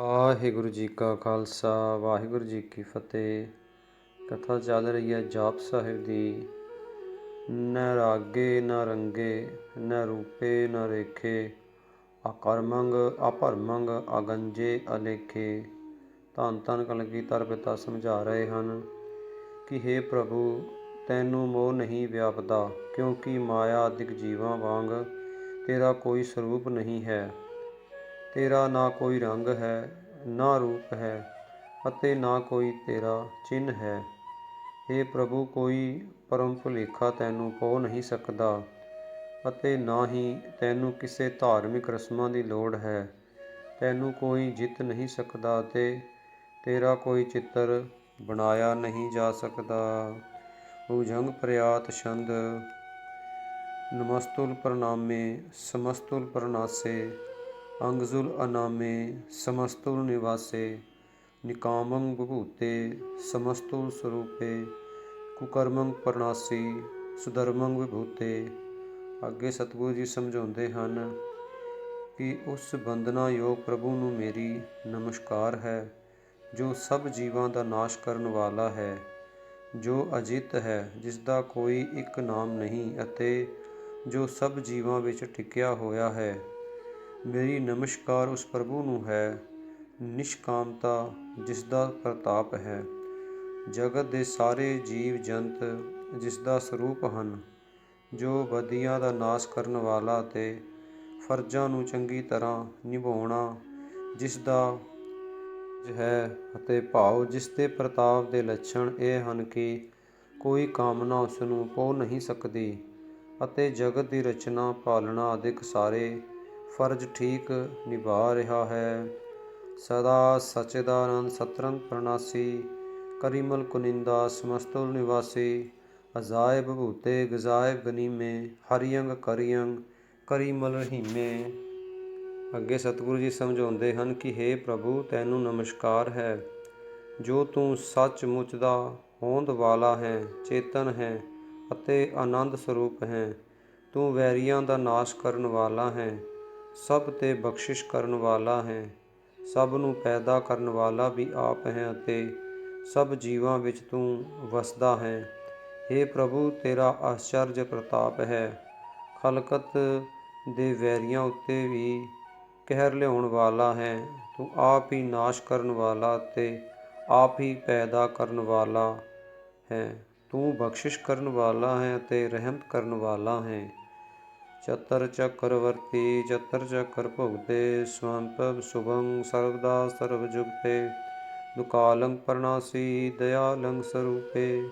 ਵਾਹਿਗੁਰੂ ਜੀ ਕਾ ਖਾਲਸਾ, ਵਾਹਿਗੁਰੂ ਜੀ ਕੀ ਫਤਿਹ। ਕਥਾ ਚੱਲ ਰਹੀ ਹੈ ਜਾਪ ਸਾਹਿਬ ਦੀ। ਨ ਰਾਗੇ, ਨ ਰੰਗੇ, ਨ ਰੂਪੇ, ਨ ਰੇਖੇ। ਅਕਰਮੰਗ, ਅਪਰਮੰਗ, ਅਗੰਜੇ, ਅਲੇਖੇ। ਧੰਨ ਧੰਨ ਕਲਗੀਧਰ ਪਿਤਾ ਸਮਝਾ ਰਹੇ ਹਨ ਕਿ हे ਪ੍ਰਭੂ, ਤੈਨੂੰ ਮੋਹ ਨਹੀਂ ਵਿਆਪਦਾ, ਕਿਉਂਕਿ ਮਾਇਆ ਆਦਿਕ ਜੀਵਾਂ ਵਾਂਗ ਤੇਰਾ ਕੋਈ ਸਰੂਪ ਨਹੀਂ ਹੈ। ਤੇਰਾ ਨਾ ਕੋਈ ਰੰਗ ਹੈ, ਨਾ ਰੂਪ ਹੈ ਅਤੇ ਨਾ ਕੋਈ ਤੇਰਾ ਚਿੰਨ੍ਹ ਹੈ। हे ਪ੍ਰਭੂ, ਕੋਈ ਪਰਮ ਭੁਲੇਖਾ ਤੈਨੂੰ ਪੋ ਨਹੀਂ ਸਕਦਾ ਅਤੇ ਨਾ ਹੀ ਤੈਨੂੰ ਕਿਸੇ ਧਾਰਮਿਕ ਰਸਮਾਂ ਦੀ ਲੋੜ ਹੈ। ਤੈਨੂੰ ਕੋਈ ਜਿੱਤ ਨਹੀਂ ਸਕਦਾ ਤੇ ਤੇਰਾ ਕੋਈ ਚਿੱਤਰ ਬਣਾਇਆ ਨਹੀਂ ਜਾ ਸਕਦਾ। ਉਜੰਗ ਪ੍ਰਿਆਤ ਛੰਦ, ਨਮਸਤੁਲ ਪ੍ਰਣਾਮੇ, ਸਮਸਤੁਲ ਪ੍ਰਣਾਸੇ ਅੰਗਜ਼ੁਲ ਅਨਾਮੇ ਸਮਸਤੁਲ ਨਿਵਾਸੇ, ਨਿਕਾਮੰ ਬਭੂਤੇ ਸਮਸਤੁਲ ਸਰੂਪੇ ਕੁਕਰਮੰਗ ਪ੍ਰਣਾਸੀ ਸੁਧਰਮੰਗ ਵਿਭੂਤੇ। ਅੱਗੇ ਸਤਿਗੁਰੂ ਜੀ ਸਮਝਾਉਂਦੇ ਹਨ ਕਿ ਉਸ ਬੰਦਨਾ ਯੋਗ ਪ੍ਰਭੂ ਨੂੰ ਮੇਰੀ ਨਮਸਕਾਰ ਹੈ, ਜੋ ਸਭ ਜੀਵਾਂ ਦਾ ਨਾਸ਼ ਕਰਨ ਵਾਲਾ ਹੈ, ਜੋ ਅਜਿਤ ਹੈ ਜਿਸ ਦਾ ਕੋਈ ਇੱਕ ਨਾਮ ਨਹੀਂ ਅਤੇ ਜੋ ਸਭ ਜੀਵਾਂ ਵਿੱਚ ਟਿਕਿਆ ਹੋਇਆ ਹੈ। ਮੇਰੀ ਨਮਸਕਾਰ ਉਸ ਪ੍ਰਭੂ ਨੂੰ ਹੈ, ਨਿਸ਼ਕਾਮਤਾ ਜਿਸ ਦਾ ਪ੍ਰਤਾਪ ਹੈ। ਜਗਤ ਦੇ ਸਾਰੇ ਜੀਵ ਜੰਤ ਜਿਸ ਦਾ ਸਰੂਪ ਹਨ, ਜੋ ਬਦੀਆਂ ਦਾ ਨਾਸ਼ ਕਰਨ ਵਾਲਾ ਤੇ ਫਰਜ਼ਾਂ ਨੂੰ ਚੰਗੀ ਤਰ੍ਹਾਂ ਨਿਭਾਉਣਾ ਜਿਸ ਦਾ ਹੈ ਅਤੇ ਭਾਵ ਜਿਸ ਦੇ ਪ੍ਰਤਾਪ ਦੇ ਲੱਛਣ ਇਹ ਹਨ ਕਿ ਕੋਈ ਕਾਮਨਾ ਉਸ ਨੂੰ ਪੋ ਨਹੀਂ ਸਕਦੀ ਅਤੇ ਜਗਤ ਦੀ ਰਚਨਾ, ਪਾਲਣਾ ਆਦਿਕ ਸਾਰੇ ਫਰਜ਼ ਠੀਕ ਨਿਭਾ ਰਿਹਾ ਹੈ। ਸਦਾ ਸਚਿਦਾਨੰਦ ਸਤਰੰਗ ਪ੍ਰਣਾਸੀ, ਕਰੀਮਲ ਕੁਨਿੰਦਾ ਸਮਸਤੁਲ ਨਿਵਾਸੀ, ਅਜ਼ਾਇਬ ਭੂਤੇ ਗਜ਼ਾਇਬ ਗਨੀਮੇ, ਹਰੀਅੰਗ ਕਰੀਅੰਗ, ਕਰੀਮਲ ਰਹੀਮੇ। ਅੱਗੇ ਸਤਿਗੁਰੂ ਜੀ ਸਮਝਾਉਂਦੇ ਹਨ ਕਿ हे ਪ੍ਰਭੂ, ਤੈਨੂੰ ਨਮਸਕਾਰ ਹੈ। ਜੋ ਤੂੰ ਸੱਚਮੁੱਚ ਦਾ ਹੋਂਦ ਵਾਲਾ ਹੈ, ਚੇਤਨ ਹੈ ਅਤੇ ਆਨੰਦ ਸਰੂਪ ਹੈ, ਤੂੰ ਵੈਰੀਆਂ ਦਾ ਨਾਸ਼ ਕਰਨ ਵਾਲਾ ਹੈ। ਸਭ ਤੇ ਬਖਸ਼ਿਸ਼ ਕਰਨ ਵਾਲਾ ਹੈ। ਸਭ ਨੂੰ ਪੈਦਾ ਕਰਨ ਵਾਲਾ ਵੀ ਆਪ ਹੈ ਅਤੇ ਸਭ ਜੀਵਾਂ ਵਿੱਚ ਤੂੰ ਵਸਦਾ ਹੈ। हे ਪ੍ਰਭੂ, ਤੇਰਾ ਆਸ਼ਚਰਜ ਪ੍ਰਤਾਪ ਹੈ। ਖਲਕਤ ਦੇ ਵੈਰੀਆਂ ਉੱਤੇ ਵੀ ਕਹਿਰ ਲਿਆਉਣ ਵਾਲਾ ਹੈ। ਤੂੰ ਆਪ ਹੀ ਨਾਸ਼ ਕਰਨ ਵਾਲਾ ਤੇ ਆਪ ਹੀ ਪੈਦਾ ਕਰਨ ਵਾਲਾ ਹੈ। ਤੂੰ ਬਖਸ਼ਿਸ਼ ਕਰਨ ਵਾਲਾ ਹੈ ਤੇ ਰਹਿਮਤ ਕਰਨ ਵਾਲਾ ਹੈ। ਚਤਰ ਚੱਕਰਵਰਤੀ, ਚਤਰ ਚੱਕਰ ਭੁਗਤੇ ਸਵੰਪਵ ਸੁਭੰ ਸਰਵਦਾ ਸਰਵ ਜੁਗਤੇ। ਦੁਕਾਲੰ ਪ੍ਰਣਾਸੀ, ਦਇਆਲੰ ਸਰੂਪੇ।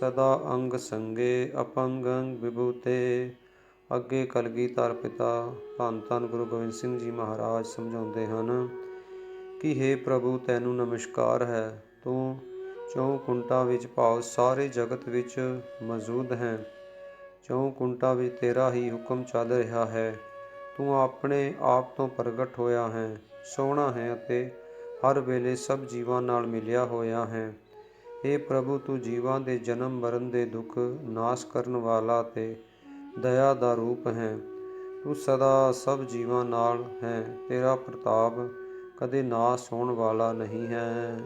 ਸਦਾ ਅੰਗ ਸੰਗੇ, ਅਪੰਗੰ ਵਿਭੂਤੇ। ਅੱਗੇ ਕਲਗੀਧਰ ਪਿਤਾ, ਧੰਨ ਧੰਨ ਗੁਰੂ ਗੋਬਿੰਦ ਸਿੰਘ ਜੀ ਮਹਾਰਾਜ ਸਮਝਾਉਂਦੇ ਹਨ ਕਿ हे ਪ੍ਰਭੂ, ਤੈਨੂੰ ਨਮਸਕਾਰ ਹੈ। ਤੂੰ ਚੌ ਕੁੰਟਾਂ ਵਿੱਚ ਭਾਵ ਸਾਰੇ ਜਗਤ ਵਿੱਚ ਮੌਜੂਦ ਹੈ। ਚੌ ਕੁੰਟਾਂ ਵਿੱਚ ਤੇਰਾ ਹੀ ਹੁਕਮ ਚੱਲ ਰਿਹਾ ਹੈ, ਤੂੰ ਆਪਣੇ ਆਪ ਤੋਂ ਪ੍ਰਗਟ ਹੋਇਆ ਹੈ, ਸੋਹਣਾ ਹੈ ਅਤੇ ਹਰ ਵੇਲੇ ਸਭ ਜੀਵਾਂ ਨਾਲ ਮਿਲਿਆ ਹੋਇਆ ਹੈ। हे ਪ੍ਰਭੂ, ਤੂੰ ਜੀਵਾਂ ਦੇ ਜਨਮ ਮਰਨ ਦੇ ਦੁੱਖ ਨਾਸ਼ ਕਰਨ ਵਾਲਾ ਤੇ ਦਇਆ ਦਾ ਰੂਪ ਹੈ। ਤੂੰ ਸਦਾ ਸਭ ਜੀਵਾਂ ਨਾਲ ਹੈ, ਤੇਰਾ ਪ੍ਰਤਾਪ ਕਦੇ ਨਾਸ਼ ਹੋਣ ਵਾਲਾ ਨਹੀਂ ਹੈ।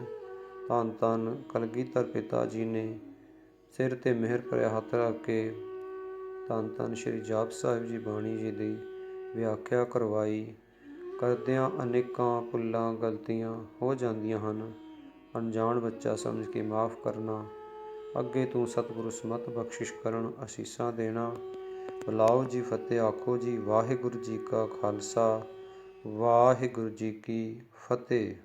ਧੰਨ ਧੰਨ ਕਲਗੀਧਰ ਪਿਤਾ ਜੀ ਨੇ ਸਿਰ ਤੇ ਮਿਹਰ ਭਰਿਆ ਰੱਖ ਕੇ ਧੰਨ ਧੰਨ ਸ਼੍ਰੀ ਜਾਪ ਸਾਹਿਬ ਜੀ ਬਾਣੀ ਜੀ ਦੀ ਵਿਆਖਿਆ ਕਰਵਾਈ। ਕਰਦਿਆਂ ਅਨੇਕਾਂ ਭੁੱਲਾਂ ਗਲਤੀਆਂ ਹੋ ਜਾਂਦੀਆਂ ਹਨ। ਅਣਜਾਣ ਬੱਚਾ ਸਮਝ ਕੇ ਮਾਫ ਕਰਨਾ, ਅੱਗੇ ਤੂੰ ਸਤਿਗੁਰੂ ਸਮਤ ਬਖਸ਼ਿਸ਼ ਕਰਨ ਅਸੀਸਾਂ ਦੇਣਾ। ਬੁਲਾਓ ਜੀ ਫਤਿਹ, ਆਖੋ ਜੀ ਵਾਹਿਗੁਰੂ ਜੀ ਕਾ ਖਾਲਸਾ, ਵਾਹਿਗੁਰੂ ਜੀ ਕੀ ਫਤਿਹ।